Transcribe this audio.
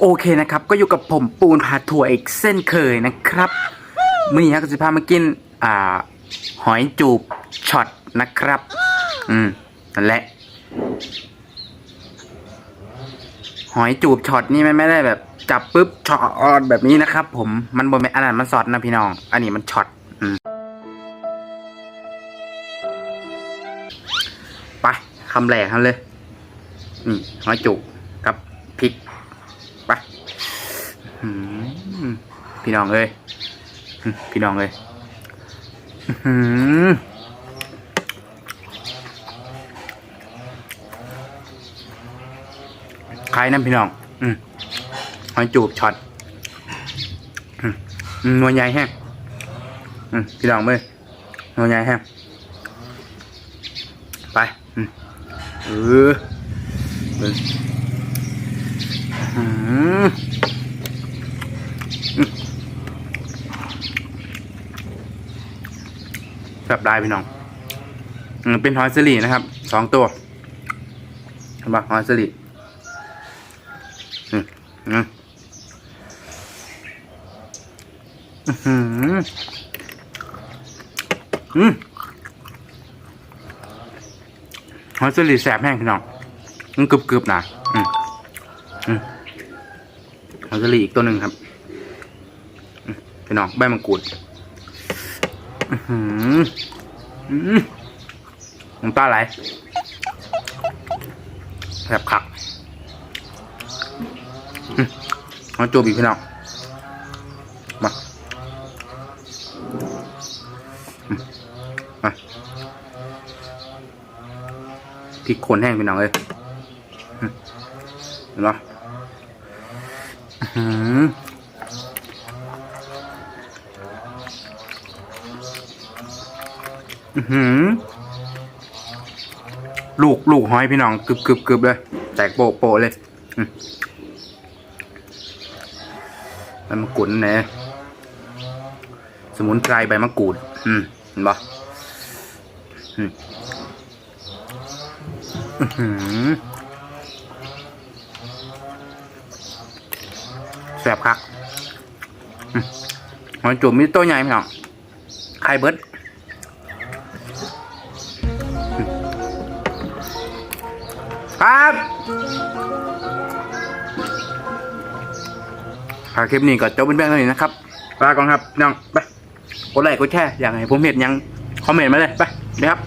โอเคนะครับก็อยู่กับผมปูนพาถั่วอีกเส้นเคยนะครับมื่อนี้ครับก็จะพามากินอ่าหอยจูบช็อตนะครับ อืมนั่นแหละ หอยจูบช็อตนี่มันไม่ได้แบบ จับปุ๊บช็อตแบบนี้นะครับ ผมมันบนเป็นอันนั้นมันสอดนะพี่น้อง อันนี้มันช็อตอืมไปคำแรกครับเลยนี่หอยจูบกับพริก ไปอืม พี่น้องเอ้ยพี่น้องเอ้ยคล้ายน้ำพี่น้อง อืมหอยจูบช็อตอือืมนัวใหญ่แห้งอืมพี่น้องเอ้ยนัวใหญ่แห้งไป อืมเออมอืม แบบได้พี่น้องเป็นหอยสลีนะครับสองตัวเห็นปะหอยสลีอืมอืมอื้อหืออืมหอยสลีแสบแห้งพี่น้องมันกรึบๆนะอืมหอยสลีอีกตัวหนึ่งครับพี่น้องใบมังกรูด อื้อหืออืมน้ำตาไหลแบบขักมาจูบอีกพี่น้องมามาพริกโคนแห้งพี่น้องเลยเห็นปะอื้อ หืออื้อหือลูกลูกหอยพี่น้องกึบกึบกึบเลย แตกโปะโปะเลยมใบมะกรูดนั่นแหละสมุนไพรใบมะกรูด อืมเห็นปะอืมอื้อหือแสบคักหอยจุ่มมีตัวใหญ่พี่น้องไข่เบิด ครับหาคลิปนี้ก็จบเป็นเพียงเท่านี้นะครับลาก่อนครับน้องไปกดไลค์กดแชร์อยากให้ผมเห็นยังคอมเมนต์มาเลยไปนะครับ